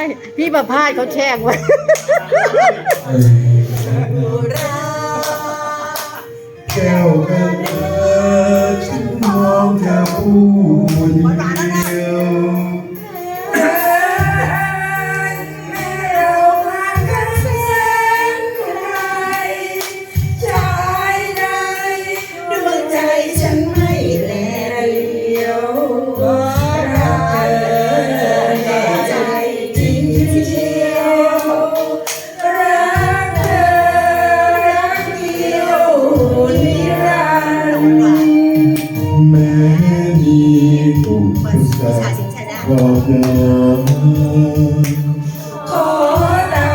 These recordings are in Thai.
ช่พี่ประพาสเขาแช่งไว้แก้วกัน ม้มีผู้ศึกษาบอกนาขอตา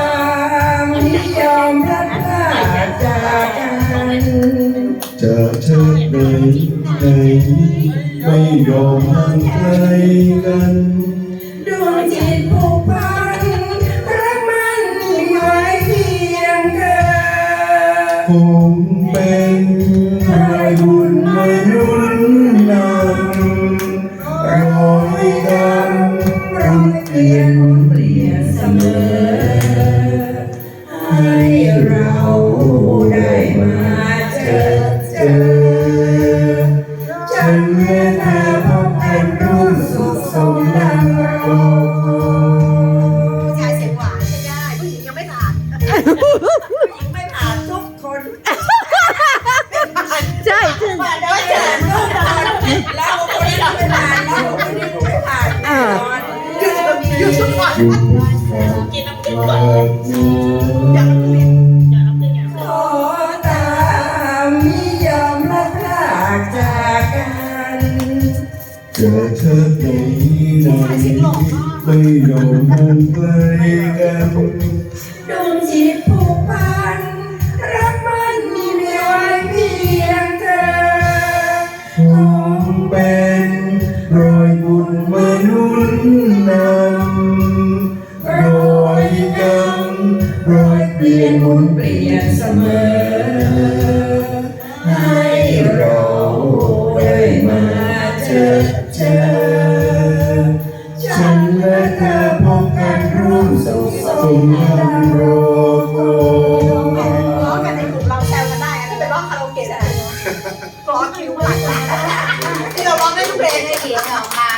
มนิยอมพลัดพรากจากกันจะเธอไหนไหนไม่ยอมห่างไกลกันดวงจิตผูกพันรักมันหมายเพียงเธอคงเป็น อยู่ทุกวันอยู่กินน้ำพริกก่อนขอตามนิยอมละพลากจากกันเจอเธอไหนไหนไม่ยอมห่งไกลกันดวงจิตผูกพัน เปลี่ยนหมุนเปลี่ยนเสมอ ให้เราได้มาเจอเจอ ฉันและเธอพบกันร่วมสุขสมกันโรโกร้องกันในกลุ่มเราแซวกันได้อันนี้เป็นร้องคาราโอเกะได้งคิวหลังที่เราร้องได้ทุกเพลงเลยเขียนออกมา